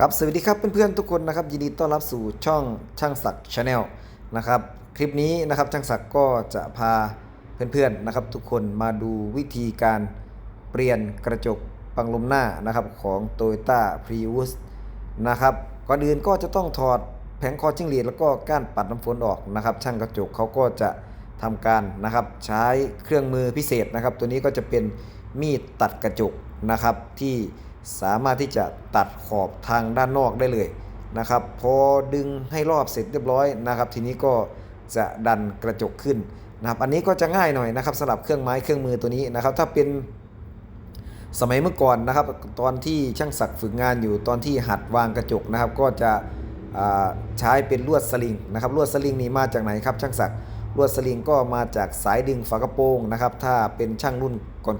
ครับสวัสดีครับเพื่อนๆทุกคนนะครับยินดีต้อนรับสู่ช่องช่างศักดิ์ชาแนลนะครับคลิปนี้นะครับช่างศักดิ์ก็จะพาเพื่อนๆนะครับทุกคนมาดูวิธีการเปลี่ยนกระจกบังลมหน้านะครับของ Toyota Prius นะครับก่อนอื่นก็จะต้องถอดแผงคอจิ้งหรีดแล้วก็ก้านปัดน้ำฝนออกนะครับช่างกระจกเขาก็จะทำการนะครับใช้เครื่องมือพิเศษนะครับตัวนี้ก็จะเป็นมีดตัดกระจกนะครับที่ สามารถที่จะตัดขอบทางด้านนอกได้เลยนะครับ พอดึงให้รอบเสร็จเรียบร้อยนะครับ ทีนี้ก็จะดันกระจกขึ้นนะครับ อันนี้ก็จะง่ายหน่อยนะครับสำหรับเครื่องไม้เครื่องมือตัวนี้นะครับ ถ้าเป็นสมัยเมื่อก่อนนะครับ ตอนที่ช่างศักดิ์ฝึกงานอยู่ตอนที่หัดวางกระจกนะครับ ก็จะใช้เป็นลวดสลิงนะครับลวดสลิงนี่มาจากไหนครับช่างศักดิ์ ลวดสลิงก็มาจากสายดึงฝากระโปรงนะครับ ถ้าเป็นช่างรุ่น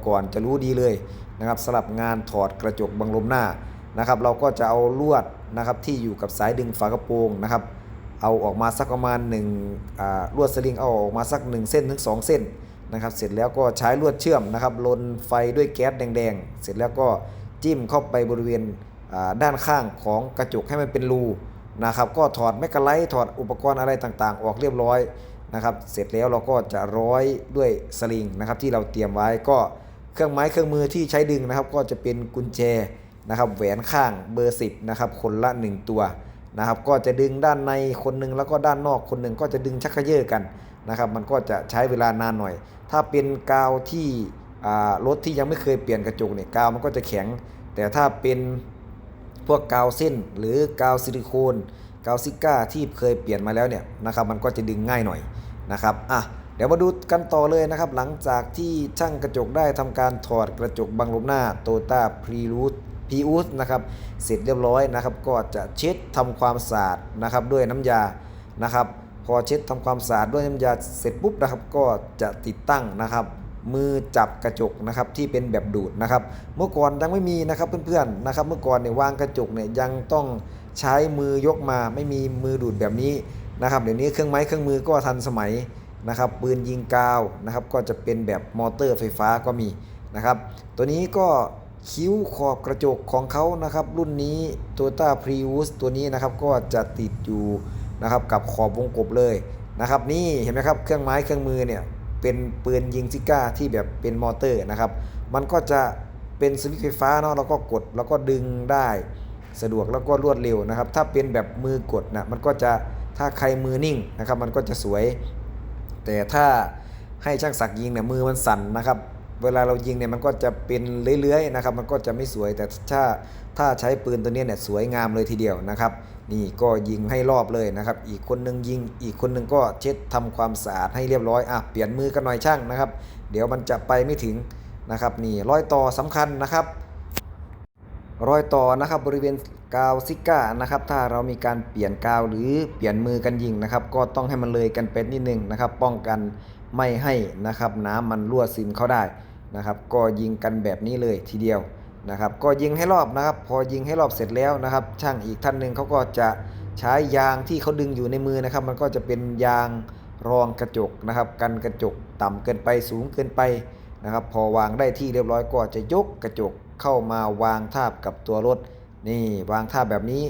ก่อนๆจะรู้ดีเลยนะครับสำหรับงานถอดกระจกบังลมหน้านะครับ เราก็จะเอาลวดนะครับที่อยู่กับสายดึงฝากระโปรงนะครับ เอาออกมาสักประมาณ1อ่าลวดสลิงเอาออกมาสัก 1 เส้นถึง 2 เส้นนะครับ เสร็จแล้วก็ใช้ลวดเชื่อมนะครับลนไฟด้วยแก๊สแดง ๆ เสร็จแล้วก็จิ้มเข้าไปบริเวณด้านข้างของกระจกให้มันเป็นรูนะครับ ก็ถอดแมกกาไลท์ถอดอุปกรณ์อะไรต่างๆ ออกเรียบร้อย นะครับเสร็จแล้วเราก็จะร้อยด้วยสลิงนะครับที่เราเตรียมไว้ก็เครื่องไม้เครื่องมือที่ใช้ดึงนะครับ ก็จะเป็นกุญแจนะครับแหวนข้างเบอร์ 10นะครับคนละ 1 ตัวนะครับก็จะดึงด้านในคนหนึ่งแล้วก็ด้านนอกคนหนึ่งก็จะดึงชักเขย่อกันนะครับมันก็จะใช้เวลานานหน่อย ถ้าเป็นกาวที่รถที่ยังไม่เคยเปลี่ยนกระจกเนี่ยกาวมันก็จะแข็ง แต่ถ้าเป็นพวกกาวเส้นหรือกาวซิลิโคน กาซิก้าที่เคยเปลี่ยนมาแล้วเนี่ยนะครับมันก็จะดึงง่ายหน่อยนะครับอะเดี๋ยวมาดูกันต่อเลยนะครับ หลังจากที่ช่างกระจกได้ทำการถอดกระจกบังลมหน้า t o y o t a p r e l u d e พีอูสนะครับเสร็จเรียบร้อยนะครับ ก็จะเช็ดทำความสะอาดนะครับด้วยน้ำยานะครับพอเช็ดทำความสะอาดด้วยน้ำยาเสร็จปุ๊บนะครับ ก็จะติดตั้งนะครับมือจับกระจกนะครับที่เป็นแบบดูดนะครับ เมื่อก่อนยังไม่มีนะครับเพื่อนๆนะครับ เมื่อก่อนเนี่ยวางกระจกเนี่ยยังต้อง ใช้มือยกมาไม่มีมือดูดแบบนี้นะครับเดี๋ยวนี้เครื่องไม้เครื่องมือก็ทันสมัยนะครับปืนยิงกาวนะครับก็จะเป็นแบบมอเตอร์ไฟฟ้าก็มีนะครับตัวนี้ก็คิ้วขอบกระจกของเขานะครับรุ่นนี้ Toyota Prius ตัวนี้นะครับก็จะติดอยู่นะครับกับขอบวงกบเลยนะครับนี่เห็นไหมครับเครื่องไม้เครื่องมือเนี่ยเป็นปืนยิงซิก้าที่แบบเป็นมอเตอร์นะครับมันก็จะเป็นสวิตช์ไฟฟ้าเนาะแล้วก็กดแล้วก็ดึงได้ สะดวกแล้วก็รวดเร็วนะครับ ถ้าเป็นแบบมือกดนะมันก็จะถ้าใครมือนิ่งนะครับ มันก็จะสวย แต่ถ้าให้ช่างสักยิงเนี่ยมือมันสั่นนะครับ เวลาเรายิงเนี่ยมันก็จะเป็นเลื้อยๆนะครับ มันก็จะไม่สวยแต่ถ้าถ้าใช้ปืนตัวนี้เนี่ยสวยงามเลยทีเดียวนะครับ นี่ก็ยิงให้รอบเลยนะครับ อีกคนนึงยิง อีกคนนึงก็เช็ดทำความสะอาดให้เรียบร้อยอะเปลี่ยนมือกันหน่อยช่างนะครับ เดี๋ยวมันจะไปไม่ถึงนะครับนี่ร้อยต่อสำคัญนะครับ รอยต่อนะครับบริเวณกาวซิก้านะครับถ้าเรามีการเปลี่ยนกาวหรือเปลี่ยนมือกันยิงนะครับ ก็ต้องให้มันเลยกันเป็นนิดนึงนะครับ ป้องกันไม่ให้นะครับน้ำมันรั่วซึมเข้าได้นะครับ ก็ยิงกันแบบนี้เลยทีเดียวนะครับ ก็ยิงให้รอบนะครับ พอยิงให้รอบเสร็จแล้วนะครับ ช่างอีกท่านหนึ่งเขาก็จะใช้ยางที่เขาดึงอยู่ในมือนะครับ มันก็จะเป็นยางรองกระจกนะครับ กันกระจกต่ำเกินไปสูงเกินไป นะครับ พอวางได้ที่เรียบร้อยก็จะยกกระจกเข้ามาวางทาบกับตัวรถ นี่วางท่าแบบนี้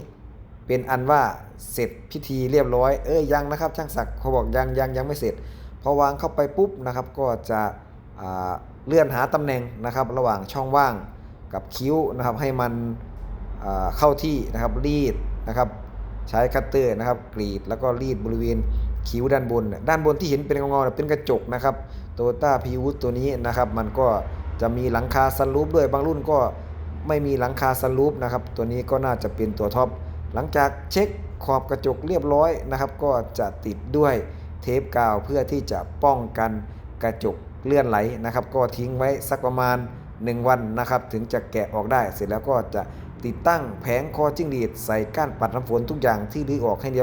เป็นอันว่าเสร็จพิธีเรียบร้อยเอ้ยยังนะครับ ช่างศักดิ์เขาบอกยังยังยังไม่เสร็จ พอวางเข้าไปปุ๊บนะครับ ก็จะเลื่อนหาตำแหน่งนะครับ ระหว่างช่องว่างกับคิ้วนะครับให้มันเข้าที่นะครับรีดนะครับ ใช้คัตเตอร์นะครับ กรีดแล้วก็รีดบริเวณ คิ้วด้านบน ด้านบนที่เห็นเป็นเงอๆเป็นกระจกนะครับโตโยต้าพีวูตัวนี้นะครับ มันก็จะมีหลังคาซันรูฟด้วยบางรุ่นก็ไม่มีหลังคาสลูปนะครับ ตัวนี้ก็น่าจะเป็นตัวท็อปหลังจากเช็คขอบกระจกเรียบร้อยนะครับ ก็จะติดด้วยเทปกาวเพื่อที่จะป้องกันกระจกเลื่อนไหลนะครับ ก็ทิ้งไว้สักประมาณ 1 วันนะครับ ถึงจะแกะออกได้ เสร็จแล้วก็จะติดตั้งแผงคอจิ้งหรีดใส่ก้านปัดน้ำฝนทุกอย่างที่รื้อออกให้เรียบ